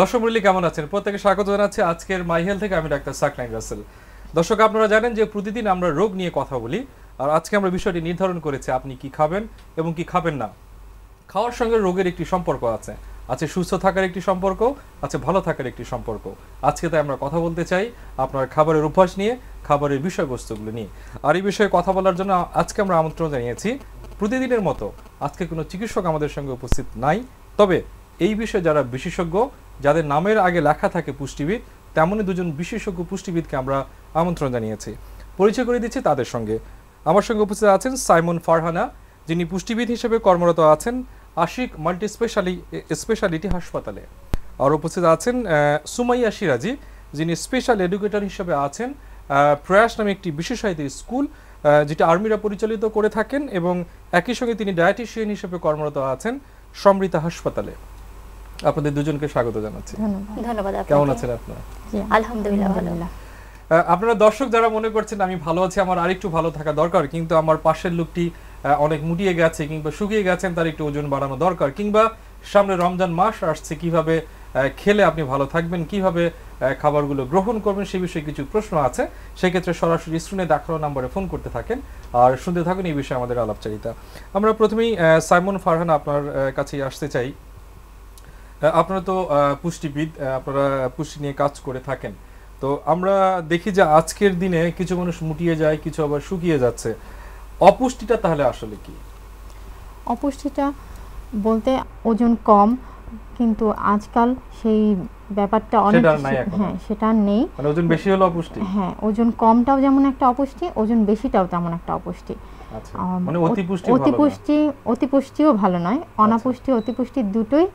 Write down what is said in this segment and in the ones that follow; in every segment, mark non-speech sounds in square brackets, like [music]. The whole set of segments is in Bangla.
দর্শক মূল্য কেমন আছেন? প্রত্যেকে স্বাগত জানাচ্ছি আজকের মাই হেলথ থেকে। আমি ডাক্তার সাকলাইন রাসেল। দর্শক, আপনারা জানেন যে প্রতিদিন আমরা রোগ নিয়ে কথা বলি, আর আজকে আমরা বিষয়টি নির্ধারণ করেছি আপনি কি খাবেন এবং কি খাবেন না। খাওয়ার সঙ্গে রোগের একটি সম্পর্ক আছে। আছে সুস্থ থাকার একটি সম্পর্ক, আছে ভালো থাকার একটি সম্পর্ক। আজকে তাই আমরা কথা বলতে চাই আপনার খাবারের অভ্যাস নিয়ে, খাবারের বিষয়বস্তুগুলো নিয়ে। আর এই বিষয়ে কথা বলার জন্য আজকে আমরা আমন্ত্রণ জানিয়েছি প্রতিদিনের মতো। আজকে কোনো চিকিৎসক আমাদের সঙ্গে উপস্থিত নাই। তবে এই বিষয়ে যারা বিশেষজ্ঞ যাদের নামের আগে লেখা থাকে পুষ্টিবিদ তেমনই দুজন বিশেষজ্ঞ পুষ্টিবিদকে আমরা আমন্ত্রণ জানিয়েছি। পরিচয় করে দিচ্ছি তাদের সঙ্গে। আমার সঙ্গে উপস্থিত আছেন সাইমন ফারহানা, যিনি পুষ্টিবিদ হিসেবে কর্মরত আছেন আশিক মাল্টি স্পেশালি স্পেশালিটি হাসপাতালে। আর উপস্থিত আছেন সুমাইয়া সিরাজি, যিনি স্পেশাল এডুকেটর হিসেবে আছেন। প্রয়াস নামে একটি বিশেষায়িত স্কুল যেটা আর্মিরা পরিচালিত করে থাকেন এবং একই সঙ্গে তিনি ডায়েটিশিয়ান হিসেবে কর্মরত আছেন সমৃতা হাসপাতালে। আপনাদের দুজনকে স্বাগত জানাচ্ছি। ধন্যবাদ। ধন্যবাদ কেমন আছেন আপনারা? আলহামদুলিল্লাহ ভালো। আপনারা দর্শক যারা মনে করছেন আমি ভালো আছি আমার আরেকটু ভালো থাকা দরকার কিন্তু আমার পাশের লোকটি অনেক মুটিয়ে গেছে কিংবা শুকিয়ে গেছেন তার একটু ওজন বাড়ানো দরকার কিংবা সামনে রমজান মাস আসছে কীভাবে আহ, খেলে আপনি ভালো থাকবেন কীভাবে খাবারগুলো গ্রহণ করবেন সে বিষয়ে কিছু প্রশ্ন আছে। সেক্ষেত্রে সরাসরি স্ক্রিনে দেখানো নাম্বারে ফোন করতে থাকেন আর শুনতে থাকুন এই বিষয়ে আমাদের আলাপচারিতা। আমরা প্রথমেই আহ, সাইমন ফারহান আপনার কাছেই আসতে চাই। আপনারা তো পুষ্টিবিদ আপনারা পুষ্টি নিয়ে কাজ করে থাকেন। তো আমরা দেখি যে আজকের দিনে কিছু মানুষ মুটিয়ে যায় কিছু আবার শুকিয়ে যাচ্ছে। অপুষ্টিটা তাহলে আসলে কি? অপুষ্টিটা বলতে ওজন কম কিন্তু আজকাল সেই ব্যাপারটা অনেক। হ্যাঁ সেটা নেই। মানে ওজন বেশি হলো অপুষ্টি? হ্যাঁ ওজন কমটাও যেমন একটা অপুষ্টি ওজন বেশিটাও তেমন একটা অপুষ্টি। আচ্ছা মানে অতিপুষ্টি। অতিপুষ্টি অতিপুষ্টিও ভালো নয় অনাপুষ্টি অতিপুষ্টি দুটোই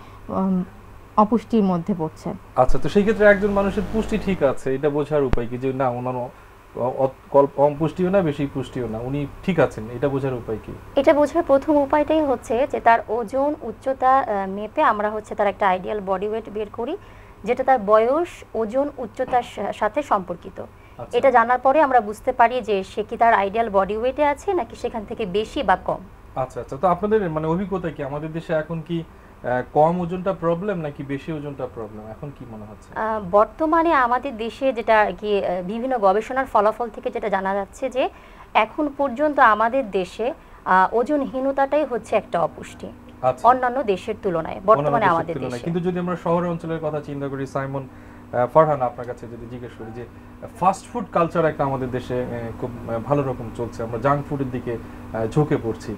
অপুষ্টির মধ্যে পড়ছে। আচ্ছা তো সেই ক্ষেত্রে একজন মানুষের পুষ্টি ঠিক আছে এটা বোঝার উপায় কি যে না ওনার কম পুষ্টিও না বেশি পুষ্টিও না উনি ঠিক আছেন এটা বোঝার উপায় কি? এটা বোঝার প্রথম উপায়টাই হচ্ছে যে তার ওজন উচ্চতা মেপে আমরা হচ্ছে তার একটা আইডিয়াল বডি ওয়েট বের করি যেটা তার বয়স ওজন উচ্চতার সাথে সম্পর্কিত। আচ্ছা। এটা জানার পরে আমরা বুঝতে পারি যে সে কি তার আইডিয়াল বডি ওয়েটে আছে নাকি সেখান থেকে বেশি বা কম। আচ্ছা আচ্ছা তো আপনাদের মানে অভিজ্ঞতা কি? আমাদের দেশে এখন কি কম ওজনটা প্রবলেম নাকি বেশি ওজনটা প্রবলেম এখন কি মনে হচ্ছে? বর্তমানে আমাদের দেশে যেটা কি বিভিন্ন গবেষণার ফলাফল থেকে যেটা জানা যাচ্ছে যে এখন পর্যন্ত আমাদের দেশে ওজনহীনতাটাই হচ্ছে একটা অপুষ্টি। আচ্ছা। অন্যান্য দেশের তুলনায় বর্তমানে আমাদের দেশে। কিন্তু যদি আমরা শহর অঞ্চলের কথা চিন্তা করি সাইমন ফারহান আপনার কাছে যদি জিজ্ঞেস করি যে ফাস্ট ফুড কালচার একটা আমাদের দেশে খুব ভালো রকম চলছে। আমরা জাঙ্ক ফুডের দিকে ঝুঁকে পড়ছি।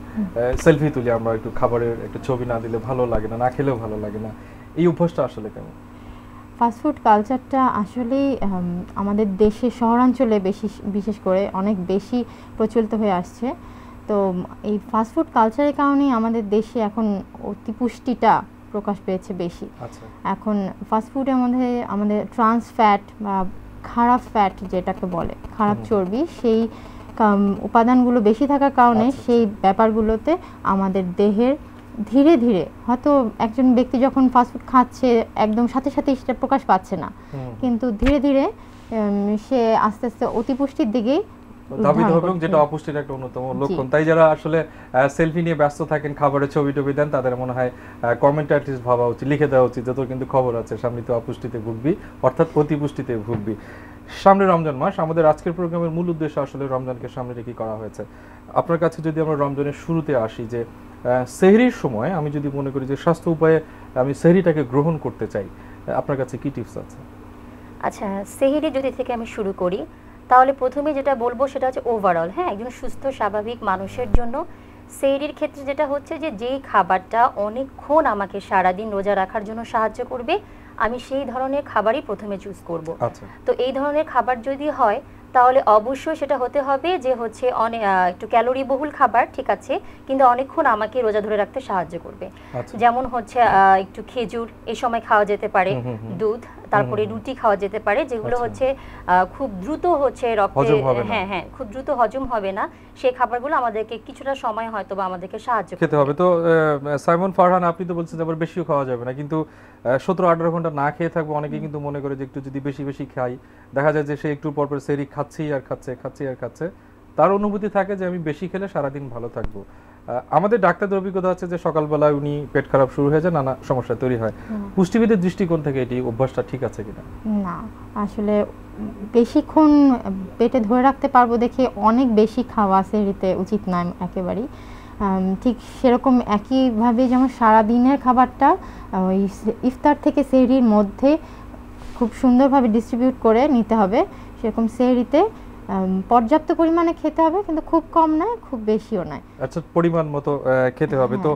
সেলফি তুলি আমরা একটু খাবারের একটা ছবি না দিলে ভালো লাগে না না খেলেও ভালো লাগে না। এই অভ্যাসটা আসলে কেমন? ফাস্টফুড কালচারটা আসলেই উম, আমাদের দেশে শহরাঞ্চলে বেশি বিশেষ করে অনেক বেশি প্রচলিত হয়ে আসছে। তো এই ফাস্টফুড কালচারের কারণেই আমাদের দেশে এখন অতিপুষ্টিটা প্রকাশ পেয়েছে বেশি। আচ্ছা। এখন ফাস্টফুডের মধ্যে আমাদের ট্রান্স ফ্যাট বা খারাপ ফ্যাট যেটাকে বলে খারাপ চর্বি সেই উপাদানগুলো বেশি থাকার কারণে আচ্ছা, সেই ব্যাপারগুলোতে আমাদের দেহের ধীরে ধীরে হয়তো একজন ব্যক্তি যখন ফাস্টফুড খাচ্ছে একদম সাথে সাথে সেটা প্রকাশ পাচ্ছে না। কিন্তু ধীরে ধীরে সে আস্তে আস্তে অতিপুষ্টির দিকেই ধারণ হবে যেটা অপুষ্টির একটা অন্যতম লক্ষণ। তাই যারা আসলে সেলফি নিয়ে ব্যস্ত থাকেন খাবারের ছবি টবি দেন তাদের মনে হয় কমেন্ট অ্যাটলিস্ট ভাবা উচিত লিখে দেওয়া উচিত যে তোর কিন্তু খবর আছে সামনে তো অপুষ্টিতে ভুগবি অর্থাৎ অতিপুষ্টিতে ভুগবি। সামনে রমজান মাস আমাদের আজকের প্রোগ্রামের মূল উদ্দেশ্য আসলে রমজানকে সামনে রেখে করা হয়েছে। আপনার কাছে যদি আমরা রমজানের শুরুতে আসি যে সেহরির সময় আমি যদি মনে করি যে স্বাস্থ্য উপায়ে আমি সেহরিটাকে গ্রহণ করতে চাই আপনার কাছে কি টিপস আছে? আচ্ছা সেহিরি যদি থেকে আমি শুরু করি তাহলে প্রথমে যেটা বলব সেটা হচ্ছে ওভারঅল হ্যাঁ একজন সুস্থ স্বাভাবিক মানুষের জন্য সেহরির ক্ষেত্রে যেটা হচ্ছে যে যেই খাবারটা অনেকক্ষণ আমাকে সারাদিন রোজা রাখার জন্য সাহায্য করবে আমি সেই ধরনের খাবারই প্রথমে চুজ করব। আচ্ছা। তো এই ধরনের খাবার যদি হয় তাহলে অবশ্যই সেটা হতে হবে যে হচ্ছে অনেক একটু ক্যালোরি বহুল খাবার ঠিক আছে কিন্তু অনেকক্ষণ আমাকে রোজা ধরে রাখতে সাহায্য করবে। আচ্ছা। যেমন হচ্ছে আহ, একটু খেজুর এই সময় খাওয়া যেতে পারে। দুধ তারপরে। রুটি খাওয়া যেতে পারে যেগুলো আচ্ছা। হচ্ছে খুব দ্রুত হচ্ছে রক্তে। হ্যাঁ হ্যাঁ খুব দ্রুত হজম হবে না সেই খাবারগুলো আমাদেরকে কিছুটা সময় হয়তো বা আমাদেরকে সাহায্য খেতে হবে তো সাইমন ফারহান আপনি তো বলছেন আবার বেশিও খাওয়া যাবে না কিন্তু সতেরো আঠারো ঘণ্টা না খেয়ে থাকব অনেকে কিন্তু মনে করে যে একটু যদি বেশি বেশি খাই দেখা যায় যে সে একটু পর পর সেরি খাচ্ছেই আর খাচ্ছে খাচ্ছেই আর খাচ্ছে তার অনুভূতি থাকে যে আমি বেশি খেলে সারাদিন ভালো থাকব আমাদের ডাক্তারদের অভিজ্ঞতা আছে যে সকালবেলা উনি পেট খারাপ শুরু হয়ে যায় নানা সমস্যা তৈরি হয়। পুষ্টিবিদের দৃষ্টিকোণ থেকে এটি অভ্যাসটা ঠিক আছে কিনা? না আসলে বেশিক্ষণ পেটে ধরে রাখতে পারব দেখে অনেক বেশি খাওয়া সেহরিতে উচিত নয় একেবারেই। ঠিক সেরকম একইভাবে যেমন সারা দিনের খাবারটা ওই ইফতার থেকে সেহরির মধ্যে খুব সুন্দরভাবে ডিস্ট্রিবিউট করে নিতে হবে। সেরকম সেহরিতে আম, পর্যাপ্ত পরিমাণে খেতে হবে কিন্তু খুব কম নয় খুব বেশিও নয়। আচ্ছা পরিমাণ মতো খেতে হবে। তো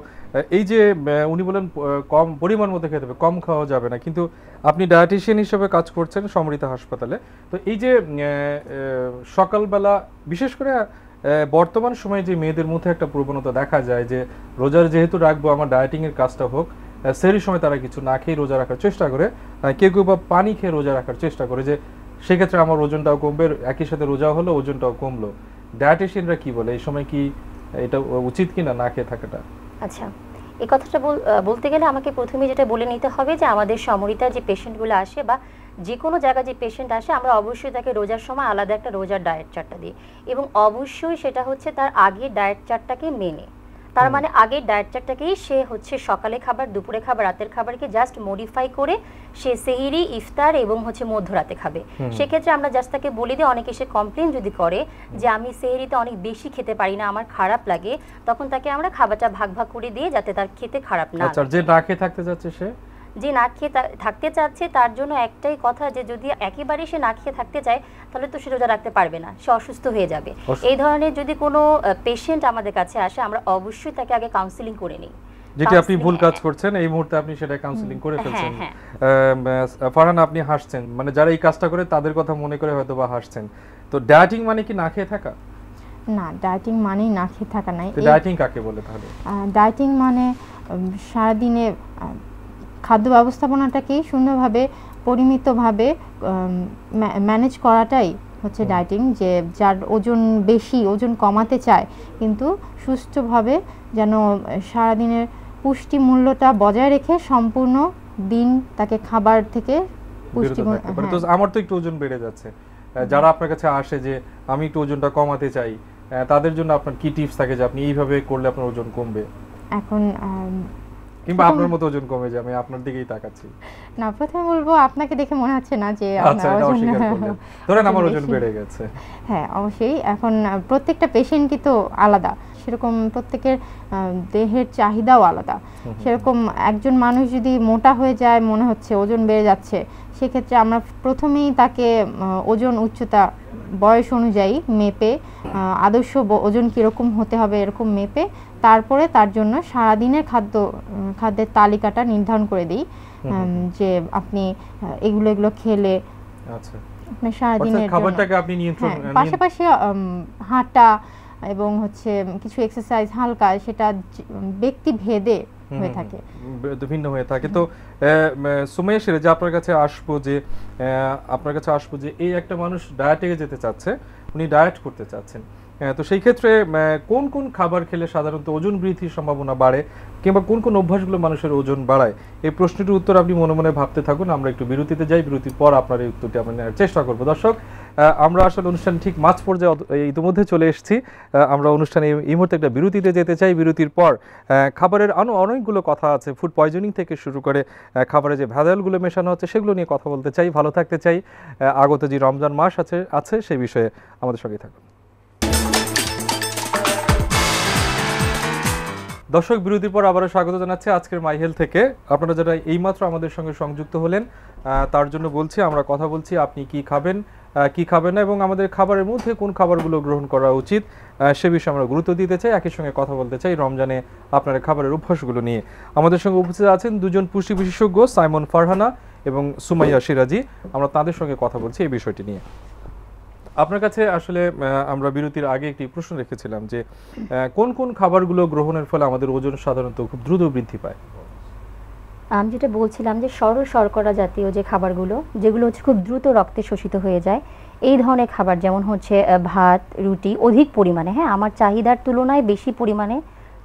এই যে উনি বলেন কম পরিমাণ মতো খেতে হবে কম খাওয়া যাবে না কিন্তু আপনি ডায়েটিশিয়ান হিসেবে কাজ করছেন সমৃতা হাসপাতালে। তো এই যে সকালবেলা বিশেষ করে বর্তমান সময়ে যে মেয়েদের মধ্যে একটা প্রবণতা দেখা যায় যে রোজার যেহেতু রাখব আমার ডায়েটিং এর কাজটা হোক সেই সময় তারা কিছু না খেয়ে রোজা রাখার চেষ্টা করে। কেউ কেউ বা পানি খেয়ে রোজা রাখার চেষ্টা করে যে সেক্ষেত্রে আমার ওজনটাও কমবে, একই সাথে রোজা হলো, ওজনটাও কমলো। ডায়েটিশিয়ানরা কি বলে? এই সময় কি এটা উচিত কিনা না খেয়ে থাকাটা? আচ্ছা এই কথাটা বল- বলতে গেলে আমাকে প্রথমে যেটা বলে নিতে হবে যে, আমাদের সমরিতা যে পেশেন্টগুলো আসে বা যে কোনো জায়গায় যে পেশেন্ট আসে, আমরা অবশ্যই তাকে রোজার সময় আলাদা একটা রোজার ডায়েট চার্টটা দিই। এবং অবশ্যই সেটা হচ্ছে তার আগে ডায়েট চার্টটাকে মেনে। তার মানে আগের ডায়েট চার্টটাকেই সে হচ্ছে সকালে খাবার দুপুরে খাবার রাতের খাবারকে জাস্ট মডিফাই করে সে সেহিরি ইফতার এবং হচ্ছে মধ্যরাতে খাবে। সেক্ষেত্রে আমরা জাস্ট তাকে বলি দিই অনেকে সে কমপ্লেন যদি করে যে আমি সেহিরিতে অনেক বেশি খেতে পারি না আমার খারাপ লাগে তখন তাকে আমরা খাবারটা ভাগ ভাগ করে দিয়ে যাতে তার খেতে খারাপ না আচ্ছা যে না খেয়ে থাকতে যাচ্ছে সে? যে না খেয়ে থাকতে চাচ্ছে তার জন্য একটাই কথা যে যদি একেবারে সে না খেয়ে থাকতে চায় তাহলে তো সে রোজা রাখতে পারবে না সে অসুস্থ হয়ে যাবে। এই ধরনের যদি কোনো পেশেন্ট আমাদের কাছে আসে আমরা অবশ্যই তাকে আগে কাউন্সিলিং করে নিই। যেটি আপনি ভুল কাজ হ্যাঁ, করছেন এই মুহূর্তে আপনি সেটা কাউন্সিলিং করে হ্যাঁ, ফেলছেন। হ্যাঁ। ফারহান আপনি হাসছেন। মানে যারা এই কাজটা করে তাদের কথা মনে করে হয়তো বা হাসছেন। তো ডায়েটিং মানে কি না খেয়ে থাকা? না ডায়েটিং মানেই না খেয়ে থাকা নাই। ডায়েটিং কাকে বলে তাহলে? ডায়েটিং মানে সারাদিনে খাদ্য ব্যবস্থাপনাটাকেই সুন্দরভাবে পরিমিতভাবে ম্যানেজ করাটাই হচ্ছে ডায়েটিং যে যার ওজন বেশি ওজন কমাতে চায় কিন্তু সুস্থভাবে যেন সারাদিনের পুষ্টি মূল্যটা বজায় রেখে সম্পূর্ণ দিন তাকে খাবার থেকে পারে। তো হ্যাঁ। আমার তো একটু ওজন বেড়ে যাচ্ছে যারা আপনার কাছে আসে যে আমি একটু ওজনটা কমাতে চাই তাদের জন্য আপনার কি টিপস থাকে যে আপনি এইভাবে করলে আপনার ওজন কমবে এখন কিংবা আপনার মতো ওজন কমে যায় আমি আপনার দিকেই তাকাচ্ছি। না প্রথমে বলব আপনাকে দেখে মনে হচ্ছে না যে আচ্ছা আপনার ওজন [laughs] ধরেন আমার ওজন বেড়ে গেছে। হ্যাঁ অবশ্যই। এখন প্রত্যেকটা পেশেন্টই তো আলাদা। সেরকম প্রত্যেকের দেহের চাহিদাও আলাদা। সেরকম একজন মানুষ যদি মোটা হয়ে যায় মনে হচ্ছে ওজন বেড়ে যাচ্ছে সেক্ষেত্রে আমরা প্রথমেই তাকে ওজন উচ্চতা বয়স অনুযায়ী মেপে আদর্শ ওজন কীরকম হতে হবে এরকম মেপে তারপরে তার জন্য সারাদিনের খাদ্য খাদ্যের তালিকাটা নির্ধারণ করে দিই যে আপনি এগুলো এগুলো খেলে আচ্ছা। আপনার সারাদিনের হ্যাঁ, পাশাপাশি হাঁটা এবং হচ্ছে কিছু এক্সারসাইজ হালকা সেটা ব্যক্তি ভেদে হয়ে থাকে। ভিন্ন হয়ে থাকে। তো সুমাইয়া সেরে যে আপনার কাছে আসব যে আপনার কাছে আসব যে এই একটা মানুষ ডায়েটে যেতে চাচ্ছে উনি ডায়েট করতে চাচ্ছেন। তো সেই ক্ষেত্রে কোন কোন খাবার খেলে সাধারণত ওজন বৃদ্ধির সম্ভাবনা বাড়ে কিংবা কোন কোন অভ্যাসগুলো মানুষের ওজন বাড়ায়? এই প্রশ্নটির উত্তর আপনি মনে মনে ভাবতে থাকুন। আমরা একটু বিরতিতে যাই। বিরতির পর আপনার এই উত্তরটি আমরা নেওয়ার চেষ্টা করব। দর্শক আমরা আসলে অনুষ্ঠান ঠিক মাঝ পর্যায়ে ইতিমধ্যে চলে এসেছি। আমরা অনুষ্ঠানে এই- মুহূর্তে একটা বিরতিতে যেতে চাই। বিরতির পর খাবারের আরও অনেকগুলো কথা আছে। ফুড পয়জনিং থেকে শুরু করে খাবারে যে ভেজালগুলো মেশানো হচ্ছে, সেগুলো নিয়ে কথা বলতে চাই, ভালো থাকতে চাই। আগত যে রমজান মাস আছে আছে সেই বিষয়ে আমাদের সঙ্গে থাকুন। দর্শক, বিরতির পর আবারও স্বাগত জানাচ্ছি আজকের মাই হেলথ থেকে। আপনারা যারা এইমাত্র আমাদের সঙ্গে সংযুক্ত হলেন তার জন্য বলছি, আমরা কথা বলছি, আপনি কি খাবেন কি খাবেন না এবং আমাদের খাবারের মধ্যে কোন খাবারগুলো গ্রহণ করা উচিত সে বিষয়ে আমরা গুরুত্ব দিতে চাই, একই সঙ্গে কথা বলতে চাই রমজানে আপনার খাবারের অভ্যাসগুলো নিয়ে। আমাদের সঙ্গে উপস্থিত আছেন দুজন পুষ্টি বিশেষজ্ঞ, সাইমন ফারহানা এবং সুমাইয়া সিরাজি। আমরা তাদের সঙ্গে কথা বলছি এই বিষয়টি নিয়ে। আপনার কাছে আসলে আমরা বিরতির আগে একটি প্রশ্ন রেখেছিলাম যে কোন কোন খাবারগুলো গ্রহণের ফলে আমাদের ওজন সাধারণত খুব দ্রুত বৃদ্ধি পায়? আমি যেটা বলছিলাম যে সরল শর্করা জাতীয় যে খাবারগুলো যেগুলো হচ্ছে খুব দ্রুত রক্তে শোষিত হয়ে যায় এই ধরনের খাবার যেমন হচ্ছে ভাত রুটি অধিক পরিমাণে হ্যাঁ আমার চাহিদার তুলনায় বেশি পরিমাণে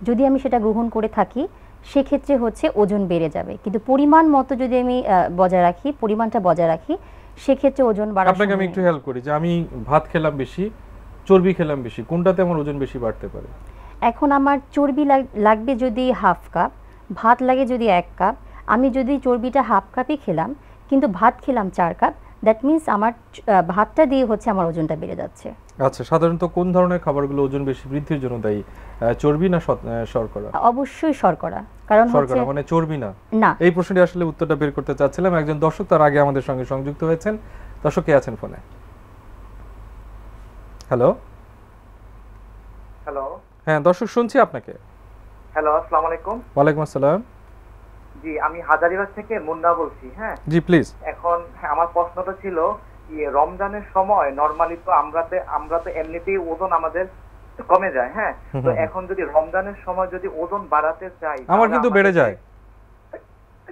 যদি আমি সেটা গ্রহণ করে থাকি সেক্ষেত্রে হচ্ছে ওজন বেড়ে যাবে। কিন্তু পরিমাণ মতো যদি আমি বজায় রাখি পরিমাণটা বজায় রাখি সেক্ষেত্রে ওজন বাড়ার আপনাকে আমি একটু হেল্প করি যে আমি ভাত খেলাম বেশি চর্বি খেলাম বেশি কোনটাতে আমার ওজন বেশি বাড়তে পারে? এখন আমার চর্বি লাগ- লাগবে যদি হাফ কাপ ভাত লাগে যদি এক কাপ আমি যদি চর্বিটা হাফ কাপই খেলাম কিন্তু ভাত খেলাম চার কাপ দ্যাট মিন্স আমার ভাতটা দিয়ে হচ্ছে আমার ওজনটা বেড়ে যাচ্ছে। আচ্ছা সাধারণত কোন ধরনের খাবারগুলো ওজন বেশি বৃদ্ধির জন্য দায়ী? আহ, চর্বি না শর্করা? অবশ্যই শর্করা কারণ হচ্ছে শর্করা মানে চর্বি না? না। এই প্রশ্নটি আসলে উত্তরটা বের করতে চাচ্ছিলাম। একজন দর্শক তার আগে আমাদের সঙ্গে সংযুক্ত হয়েছেন। দর্শক কে আছেন ফোনে? হ্যালো? হ্যালো। হ্যাঁ দর্শক শুনছি আপনাকে। হ্যালো আসসালামু আলাইকুম। ওয়ালাইকুম আসসালাম। জি আমি হাজারিবাগ থেকে মুন্না বলছি হ্যাঁ? জি প্লিজ এখন আমার প্রশ্নটা ছিল ইয়ে রমজানের সময় নরমালি তো আমরাতে আমরা তো এমনিতেই ওজন আমাদের কমে যায় হ্যাঁ? তো এখন যদি রমজানের সময় যদি ওজন বাড়াতে চাই আমার কিন্তু বেড়ে যায়।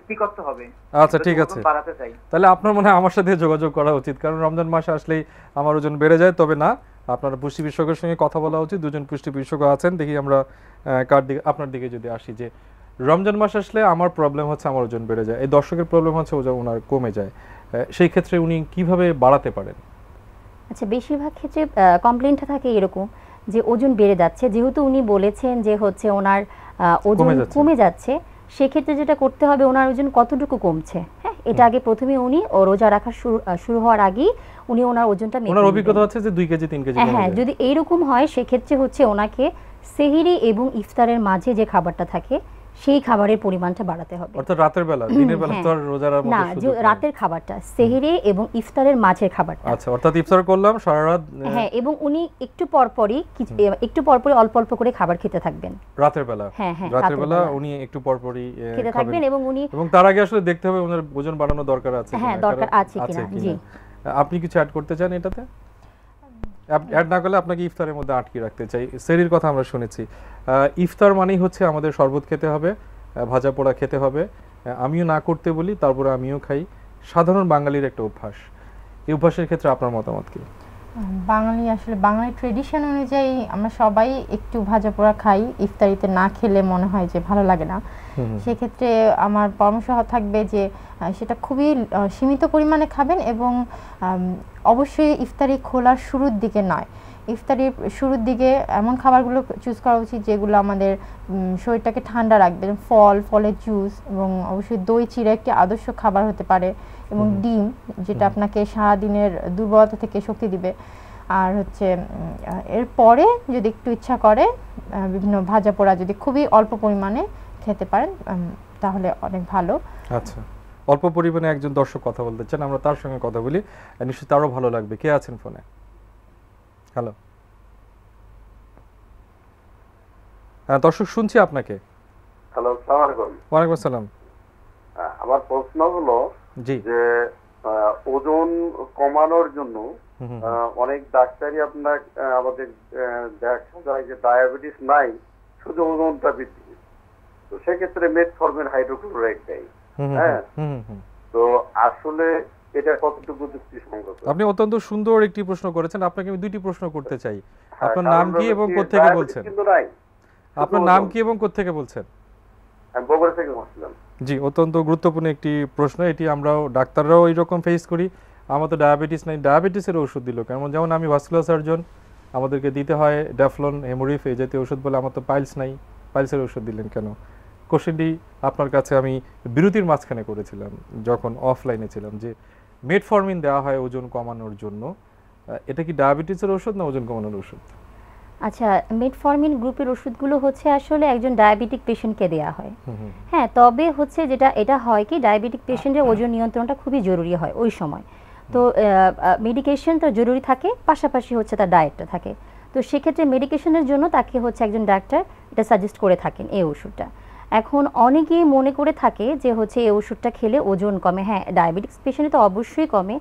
কি করতে হবে? আচ্ছা ঠিক আছে। বাড়াতে চাই। তাহলে আপনার মনে হয় আমার সাথে যোগাযোগ করা উচিত কারণ রমজান মাসে আসলেই আমার ওজন বেড়ে যায় তবে না আপনার পুষ্টি বিশেষজ্ঞের সঙ্গে কথা বলা উচিত দুজন পুষ্টি বিশেষজ্ঞ আছেন দেখি আমরা কার দিকে আপনার দিকে যদি আসি যে রমজান মাস আসলে আমার প্রবলেম হচ্ছে আমার ওজন বেড়ে যায়। এই দর্শকের প্রবলেম হচ্ছে ওজন ওনার কমে যায়। সেই ক্ষেত্রে উনি কীভাবে বাড়াতে পারেন? আচ্ছা বেশিরভাগ ক্ষেত্রে কমপ্লেনটা থাকে এরকম যে ওজন বেড়ে যাচ্ছে। যেহেতু উনি বলেছেন যে হচ্ছে ওনার ওজন কমে যাচ্ছে। সেক্ষেত্রে যেটা করতে হবে ওনার ওজন কতটুকু কমছে? হ্যাঁ এটা আগে প্রথমে উনি ও রোজা রাখা শুরু শুরু হওয়ার আগেই উনি ওনার ওজনটা মেপে ওনার অভিজ্ঞতা হচ্ছে যে দুই কেজি তিন কেজি হ্যাঁ হ্যাঁ। যদি এইরকম হয় সেক্ষেত্রে হচ্ছে ওনাকে সেহিরি এবং ইফতারের মাঝে যে খাবারটা থাকে সেই খাবারের পরিমাণটা বাড়াতে হবে। অর্থাৎ রাতের বেলা দিনের বেলা তো আর রোজার না যে রাতের খাবারটা সেহিরি এবং ইফতারের মাঝের খাবারটা। আচ্ছা অর্থাৎ ইফতার করলাম সারা রাত হ্যাঁ এবং উনি একটু পর পরই একটু পর পরই অল্প অল্প করে খাবার খেতে থাকবেন। রাতের বেলা? হ্যাঁ, হ্যাঁ, রাতের বেলা বেলা। উনি একটু পর পরই খেতে থাকবেন এবং উনি এবং তার আগে আসলে দেখতে হবে ওনার ওজন বাড়ানো দরকার আছে হ্যাঁ, দরকার আছে কিনা, জি। আপনি কিছু অ্যাড করতে চান এটাতে? অ্যাড না করলে আপনাকে ইফতারের মধ্যে আটকে রাখতে চাই। সেরির কথা আমরা শুনেছি। ইফতার মানেই হচ্ছে আমাদের শরবত খেতে হবে ভাজা পোড়া খেতে হবে। আমিও না করতে বলি, তারপরে আমিও খাই। সাধারণ বাঙালির একটা অভ্যাস। এই অভ্যাসের ক্ষেত্রে আপনার মতামত কি? বাঙালি আসলে বাঙালি ট্রেডিশন অনুযায়ী আমরা সবাই একটু ভাজা পোড়া খাই ইফতারিতে না খেলে মনে হয় যে ভালো লাগে না। সেক্ষেত্রে আমার পরামর্শ থাকবে যে সেটা খুবই সীমিত পরিমাণে খাবেন এবং অবশ্যই ইফতারি খোলার শুরুর দিকে নয় ইফতারির শুরুর দিকে এমন খাবারগুলো চুজ করা উচিত যেগুলো আমাদের শরীরটাকে ঠান্ডা রাখবে। ফল ফলের জুস এবং অবশ্যই দই চিড়া একটি আদর্শ খাবার হতে পারে এবং ডিম যেটা আপনাকে সারাদিনের দুর্বলতা থেকে শক্তি দিবে। আর হচ্ছে এরপরে যদি একটু ইচ্ছা করে বিভিন্ন ভাজা পোড়া যদি খুবই অল্প পরিমাণে খেতে পারেন তাহলে অনেক ভালো। আচ্ছা। অল্প পরিমাণে একজন দর্শক কথা বলতে চান আমরা তার সঙ্গে কথা বলি। নিশ্চয়ই তারও ভালো লাগবে। কে আছেন ফোনে? হ্যালো হ্যাঁ দর্শক শুনছি আপনাকে। হ্যালো সালাম আলাইকুম ওয়ালাইকুম আসসালাম। আমার প্রশ্ন হলো জি। যে ওজন কমানোর জন্য অনেক ডাক্তারই আপনার আমাদের দেখা যায় যে ডায়াবেটিস নাই শুধু ওজনটা বৃদ্ধি। তো সেক্ষেত্রে মেটফর্মিন হাইড্রোক্লোরাইড দেয়। হ্যাঁ। হুম হুম হুম। তো আসলে এটা কতটুকু যুক্তিসঙ্গত আপনি অত্যন্ত সুন্দর একটি প্রশ্ন করেছেন। আপনাকে আমি দুইটি প্রশ্ন করতে চাই। হ্যাঁ, আপনার নাম কি এবং কি, কোত্থেকে diabetes বলছেন? আপনার নাম কি এবং কোত্থেকে বলছেন? আমি বগুড়া থেকে বলছিলাম। জি অত্যন্ত গুরুত্বপূর্ণ একটি প্রশ্ন। এটি আমরাও ডাক্তাররাও এইরকম ফেস করি। আমার তো ডায়াবেটিস নাই। ডায়াবেটিসের ওষুধ দিল কেমন যেমন আমি ভাস্কুলার সার্জন আমাদেরকে দিতে হয় ড্যাফলন হেমোরিফ এই জাতীয় ওষুধ বলে। আমার তো পাইলস নাই। পাইলসের ওষুধ দিলেন কেন? কোশ্চেনটি আপনার কাছে আমি বিরতির মাঝখানে করেছিলাম যখন অফলাইনে ছিলাম যে মেটফর্মিন দেওয়া হয় ওজন কমানোর জন্য। এটা কি ডায়াবেটিসের ওষুধ না ওজন কমানোর ওষুধ? আচ্ছা মেটফর্মিন গ্রুপের ওষুধগুলো হচ্ছে আসলে একজন ডায়াবেটিক পেশেন্টকে দেওয়া হয়। হ্যাঁ তবে হচ্ছে যেটা এটা হয় কি ডায়াবেটিক পেশেন্টের ওজন নিয়ন্ত্রণটা খুবই জরুরি হয় ওই সময়। তো মেডিকেশন তো জরুরি থাকে পাশাপাশি হচ্ছে তার ডায়েটটা থাকে। তো সেক্ষেত্রে মেডিকেশনের জন্য তাকে হচ্ছে একজন ডাক্তার এটা সাজেস্ট করে থাকেন এই ওষুধটা। এখন অনেকেই মনে করে থাকে যে হচ্ছে এই ওষুধটা খেলে ওজন কমে। হ্যাঁ ডায়াবেটিক্স পেশেন্টে তো অবশ্যই কমে।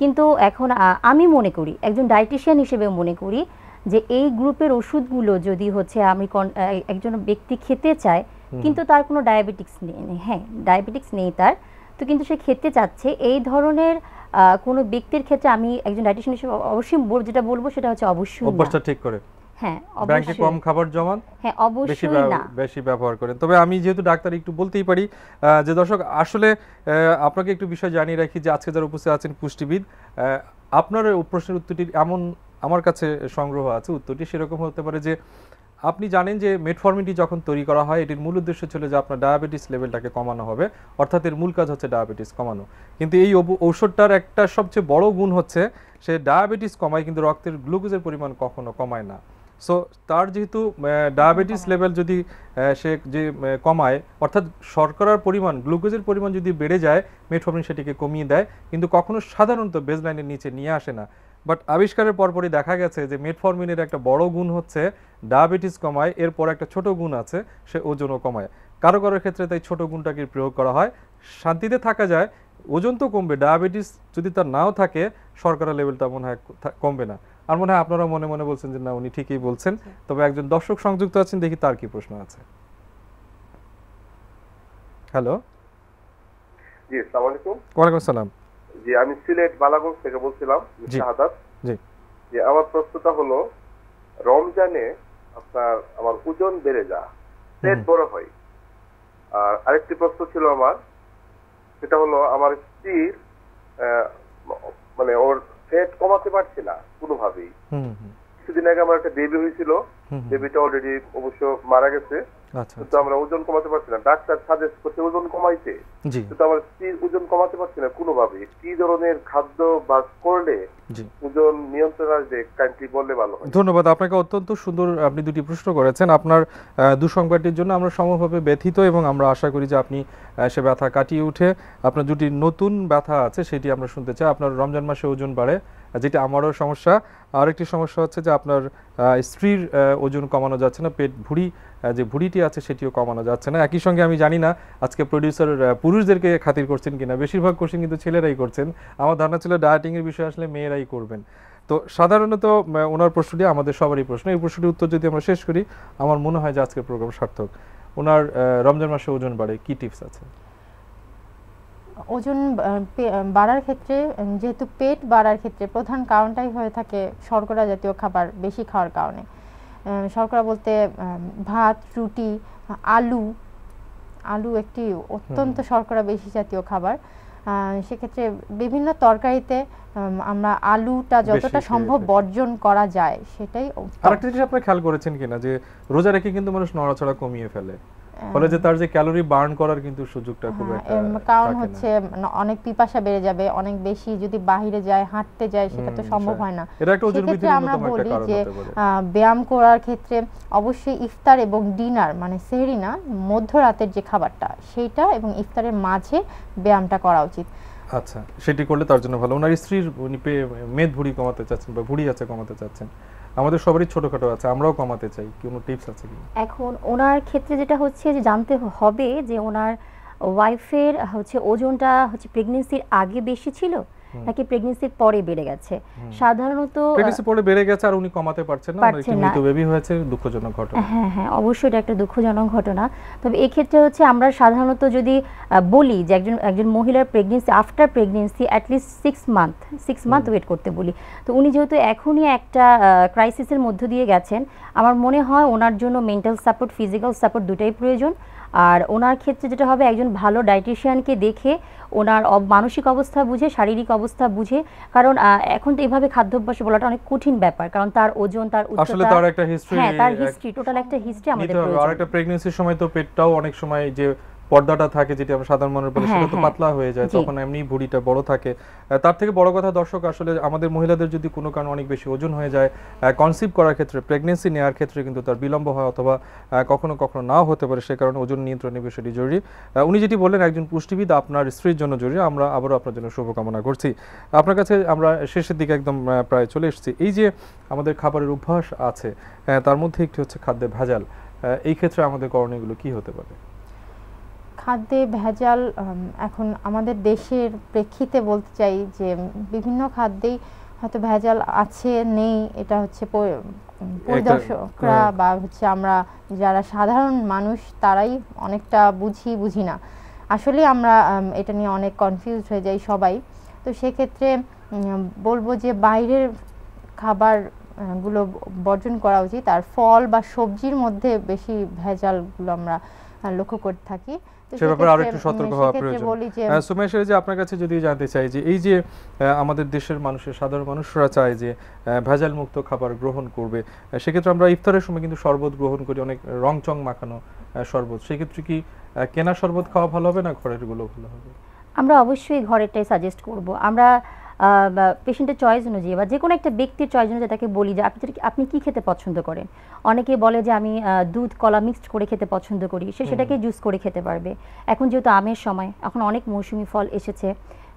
কিন্তু এখন আমি মনে করি একজন ডায়েটিশিয়ান হিসেবে মনে করি যে এই গ্রুপের ওষুধগুলো যদি হচ্ছে আমি একজন ব্যক্তি খেতে চায় কিন্তু তার কোনো ডায়াবেটিক্স নেই। হ্যাঁ ডায়াবেটিক্স নেই তার। তো কিন্তু সে খেতে চাচ্ছে এই ধরনের আহ, কোনো ব্যক্তির ক্ষেত্রে আমি একজন ডায়েটিশিয়ান হিসেবে অবশ্যই যেটা বলব সেটা হচ্ছে অবশ্যই অভ্যাসটা ঠিক করে। হ্যাঁ ব্যাংকে কম খাবার জমান হ্যাঁ অবশ্যই না। বেশি ব্যবহার করেন তবে আমি যেহেতু ডাক্তার একটু বলতেই পারি যে দর্শক আসলে আপনাকে একটু বিষয় জানিয়ে রাখি যে আজকে যারা উপস্থিত আছেন পুষ্টিবিদ আপনার প্রশ্নের উত্তরটি এমন আমার কাছে সংগ্রহ আছে উত্তরটি সেরকম হতে পারে যে আপনি জানেন যে মেটফর্মিনটি যখন তৈরি করা হয় এটির মূল উদ্দেশ্য ছিল যে আপনার ডায়াবেটিস লেভেলটাকে কমানো হবে। অর্থাৎ এর মূল কাজ হচ্ছে ডায়াবেটিস কমানো। কিন্তু এই ঔষধটার একটা সবচেয়ে বড় গুণ হচ্ছে সে ডায়াবেটিস কমায় কিন্তু রক্তের গ্লুকোজের পরিমাণ কখনো কমায় না। সো তার যেহেতু ডায়াবেটিস লেভেল যদি সে যে কমায় অর্থাৎ শর্করার পরিমাণ গ্লুকোজের পরিমাণ যদি বেড়ে যায় মেটফর্মিন সেটিকে কমিয়ে দেয় কিন্তু কখনো সাধারণত বেজলাইনের নিচে নিয়ে আসে না। বাট আবিষ্কারের পরপরই দেখা গেছে যে মেটফর্মিনের একটা বড় গুণ হচ্ছে ডায়াবেটিস কমায় এরপর একটা ছোট গুণ আছে সে ওজনও কমায়। কারও কারোর ক্ষেত্রে তাই ছোট গুণটাকে প্রয়োগ করা হয়। শান্তিতে থাকা যায় ওজন তো কমবে ডায়াবেটিস যদি তার নাও থাকে শর্করা লেভেলটা মনে হয় কমবে না। আর মনে হয় আপনারা মনে মনে বলছেন যে না উনি ঠিকই বলছেন। তবে একজন দর্শক সংযুক্ত আছেন দেখি তার কি প্রশ্ন আছে। হ্যালো। জি আসসালামু আলাইকুম। ওয়ালাইকুম আসসালাম। জি আমি সিলেট বালাগঞ্জ থেকে বলছিলাম জি। শাহাদাত জি। যে আমার প্রশ্নটা হলো রমজানে আপনার আমার ওজন বেড়ে যা পেট বড় হয়। আর আরেকটি প্রশ্ন ছিল আমার সেটা হলো আমার স্ত্রীর আহ, মানে ওর ফ্যাট কমাতে পারছি না কোনোভাবেই। কিছুদিন আগে আমার একটা বেবি হয়েছিল। বেবিটা অলরেডি অবশ্য মারা গেছে। কিন্তু আমরা ওজন কমাতে পারছি না। ডাক্তার সাজেস্ট করছে ওজন কমাইতে। জি। কিন্তু আমার স্ত্রীর ওজন কমাতে পারছি না কোনোভাবে। কি ধরনের খাদ্য বা করলে ওজন নিয়ন্ত্রণ আসবে কাইন্ডলি বললে ভালো হয়। ধন্যবাদ আপনাকে অত্যন্ত সুন্দর আপনি দুটি প্রশ্ন করেছেন। আপনার দুঃসংবাদটির জন্য আমরা সমভাবে ব্যথিত এবং আমরা আশা করি যে আপনি সে ব্যথা কাটিয়ে উঠে আপনার দুটি নতুন ব্যথা আছে সেটি আমরা শুনতে চাই। আপনার রমজান মাসে ওজন বাড়ে যেটা আমারও সমস্যা। আরেকটি সমস্যা হচ্ছে যে আপনার স্ত্রীর ওজন কমানো যাচ্ছে না, পেট ভুঁড়ি যে ভুঁড়িটি আছে সেটিও কমানো যাচ্ছে না। একই সঙ্গে আমি জানি না, আজকে প্রডিউসার পুরুষদেরকে খাতির করছেন কিনা, বেশিরভাগ কোশ্চেন কিন্তু ছেলেরাই করছেন। আমার ধারণা ছিল ডায়েটিং এর বিষয়ে আসলে মেয়েরাই করবেন। তো সাধারণত ওনার প্রশ্নটি আমাদের সবারই প্রশ্ন। এই প্রশ্নটির উত্তর যদি আমরা শেষ করি, আমার মনে হয় যে আজকের প্রোগ্রাম সার্থক। ওনার রমজান মাসে ওজন বাড়ে, কি টিপস আছে? ওজন বাড়ার ক্ষেত্রে যেহেতু পেট বাড়ার ক্ষেত্রে প্রধান কারণটাই হয়ে থাকে শর্করা জাতীয় খাবার বেশি খাওয়ার কারণে। শর্করা বলতে ভাত রুটি আলু আলু একটি অত্যন্ত শর্করা বেশি জাতীয় খাবার। সেক্ষেত্রে বিভিন্ন তরকারিতে আমরা আলুটা যতটা সম্ভব বর্জন করা যায় সেটাই। আরেকটা জিনিস আপনি খেয়াল করেছেন কিনা যে রোজা রেখে কিন্তু মানুষ নড়াচড়া কমিয়ে ফেলে। ফলে যে তার যে ক্যালোরি বার্ন করার কিন্তু সুযোগটা খুব হ্যাঁ, একটা কারণ হচ্ছে অনেক পিপাসা বেড়ে যাবে অনেক বেশি যদি বাইরে যায় হাঁটতে যায় সেটা তো সম্ভব হয় না। এটা একটা ওজন বৃদ্ধির আমরা অন্যতম একটা বলি কারণ যে। ব্যায়াম করার ক্ষেত্রে অবশ্যই ইফতার এবং ডিনার মানে সেহরি না মধ্যরাতের যে খাবারটা সেইটা এবং ইফতারের মাঝে ব্যায়ামটা করা উচিত। আচ্ছা সেটি করলে তার জন্য ভালো। ওনার স্ত্রীর উনি মেদ ভুঁড়ি কমাতে চাচ্ছেন বা ভুঁড়ি আছে কমাতে চাচ্ছেন। আমাদের সবারই ছোটখাটো আছে, আমরাও কমাতে চাই কোনো টিপস আছে কি? এখন ওনার ক্ষেত্রে যেটা হচ্ছে যে জানতে হবে যে ওনার ওয়াইফের হচ্ছে ওজনটা হচ্ছে প্রেগনেন্সির আগে বেশি ছিল নাকি প্রেগনেন্সির পরে বেড়ে গেছে। সাধারণত আহ, প্রেগনেন্সি পরে বেড়ে গেছে আর উনি কমাতে পারছেন না একটি পারছেন মৃত বেবি হয়েছে দুঃখজনক ঘটনা। হ্যাঁ হ্যাঁ অবশ্যই এটা একটা দুঃখজনক ঘটনা। তবে এক্ষেত্রে হচ্ছে আমরা সাধারণত যদি বলি যে একজন একজন মহিলার pregnancy after pregnancy at least six month six month wait করতে বলি। তো উনি যেহেতু এখনই একটা ক্রাইসিসের মধ্য দিয়ে গেছেন আমার মনে হয় ওনার জন্য মেন্টাল সাপোর্ট ফিজিক্যাল সাপোর্ট দুটাই প্রয়োজন। আর ওনার ক্ষেত্রে যেটা হবে একজন ভালো ডায়েটিশিয়ানকে দেখে ওনার মানসিক অবস্থা বুঝে শারীরিক অবস্থা বুঝে কারণ এখন তো এইভাবে খাদ্যাভ্যাস বলাটা অনেক কঠিন ব্যাপার কারণ তার ওজন তার আসলে উচ্চতা তার একটা হিস্ট্রি হ্যাঁ তার হিস্ট্রি টোটাল একটা হিস্ট্রি আমাদের প্রয়োজন। আর একটা প্রেগন্যান্সির সময় তো পেটটাও অনেক সময় যে পর্দাটা থাকে যেটা আমরা সাধারণ মানুষ বলে হ্যাঁ, সেটা তো হ্যাঁ। পাতলা হয়ে যায় তখন এমনি ভুঁড়িটা বড় থাকে। তার থেকে বড় কথা দর্শক আসলে আমাদের মহিলাদের যদি কোনো কারণে অনেক বেশি ওজন হয়ে যায় কনসিভ করার ক্ষেত্রে প্রেগনেন্সি নেওয়ার ক্ষেত্রে কিন্তু তার বিলম্ব হয় অথবা কখনো কখনো নাও হতে পারে সে কারণে ওজন নিয়ন্ত্রণের বিষয়টি জরুরি। উনি যেটি বললেন একজন পুষ্টিবিদ আপনার স্ত্রীর জন্য জরুরি। আমরা আবারও আপনার জন্য শুভকামনা করছি। আপনার কাছে আমরা শেষের দিকে একদম প্রায় চলে এসেছি। এই যে আমাদের খাবারের অভ্যাস আছে তার মধ্যে একটি হচ্ছে খাদ্যে ভেজাল। এই ক্ষেত্রে আমাদের করণীয়গুলো কি হতে পারে? খাদ্যে ভেজাল এখন আমাদের দেশের প্রেক্ষিতে বলতে চাই যে বিভিন্ন খাদ্যেই হয়তো ভেজাল আছে নেই এটা হচ্ছে পরিদর্শকরা। বা হচ্ছে আমরা যারা সাধারণ মানুষ তারাই অনেকটা বুঝি বুঝি না। আসলে আমরা এটা নিয়ে অনেক কনফিউজ হয়ে যাই সবাই। তো সেক্ষেত্রে বলব যে বাইরের খাবারগুলো বর্জন করা উচিত। আর ফল বা সবজির মধ্যে বেশি ভেজালগুলো আমরা লক্ষ্য করে থাকি। সে ব্যাপারে আরও একটু সতর্ক হওয়া প্রয়োজন। সুমেশের যে আপনার কাছে যদি জানতে চাই যে এই যে আমাদের দেশের মানুষের সাধারণ মানুষরা চায় যে ভেজাল মুক্ত খাবার গ্রহণ করবে সেক্ষেত্রে আমরা ইফতারের সময় কিন্তু শরবত গ্রহণ করি অনেক রং চং মাখানো শরবত। সেক্ষেত্রে কি কেনা শরবত খাওয়া ভালো হবে না ঘরেরগুলো ভালো হবে? আমরা অবশ্যই ঘরেরটাই সাজেস্ট করব। আমরা পেশেন্টের চয়েস অনুযায়ী বা যে কোনো একটা ব্যক্তির চয়েস অনুযায়ী তাকে বলি যে আপনি আপনি কি খেতে পছন্দ করেন? অনেকে বলে যে আমি দুধ কলা মিক্সড করে খেতে পছন্দ করি। সে সেটাকে জুস করে খেতে পারবে। এখন যেহেতু আমের সময় এখন অনেক মৌসুমি ফল এসেছে।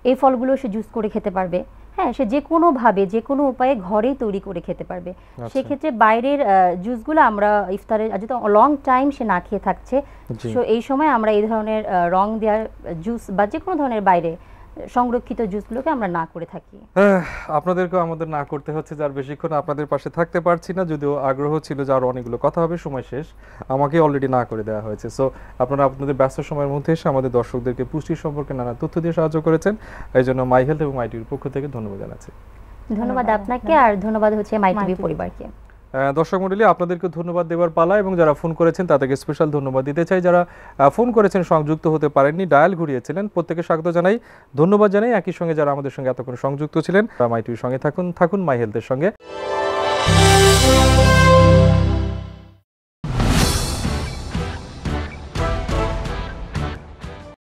এই ফলগুলো সে জুস করে খেতে পারবে। হ্যাঁ সে যে কোনোভাবে যে কোনো উপায়ে ঘরেই তৈরি করে খেতে পারবে। সেক্ষেত্রে বাইরের জুসগুলো আমরা ইফতারে যেহেতু লং টাইম সে না খেয়ে থাকছে সো এই সময় আমরা এই ধরনের রং দেওয়ার জুস বা যে কোনো ধরনের বাইরে সংরক্ষিত জুসগুলোকে আমরা না করে থাকি। আহ, আপনাদেরকেও আমাদের না করতে হচ্ছে যার বেশিক্ষণ আপনাদের পাশে থাকতে পারছি না যদিও আগ্রহ ছিল যে আরও অনেকগুলো কথা হবে সময় শেষ। আমাকে অলরেডি না করে দেওয়া হয়েছে। সো আপনারা আপনাদের ব্যস্ত সময়ের মধ্যে এসে আমাদের দর্শকদেরকে পুষ্টি সম্পর্কে নানা তথ্য দিয়ে সাহায্য করেছেন। এই জন্য মাই হেলথ এবং মাইটির পক্ষ থেকে ধন্যবাদ জানাচ্ছি। ধন্যবাদ আপনাকে আর ধন্যবাদ হচ্ছে মাই টিভি TV পরিবারকে। দর্শক মন্ডলী, আপনাদেরকে ধন্যবাদ দেওয়ার পালা এবং যারা ফোন করেছেন তাদেরকে স্পেশাল ধন্যবাদ দিতে চাই। যারা ফোন করেছেন সংযুক্ত হতে পারেননি ডায়াল ঘুরিয়েছিলেন প্রত্যেকে স্বাগত জানাই, ধন্যবাদ জানাই। একই সঙ্গে যারা আমাদের সঙ্গে এতক্ষণ সংযুক্ত ছিলেন মাই টিভির সঙ্গে থাকুন থাকুন মাই হেলথের সঙ্গে।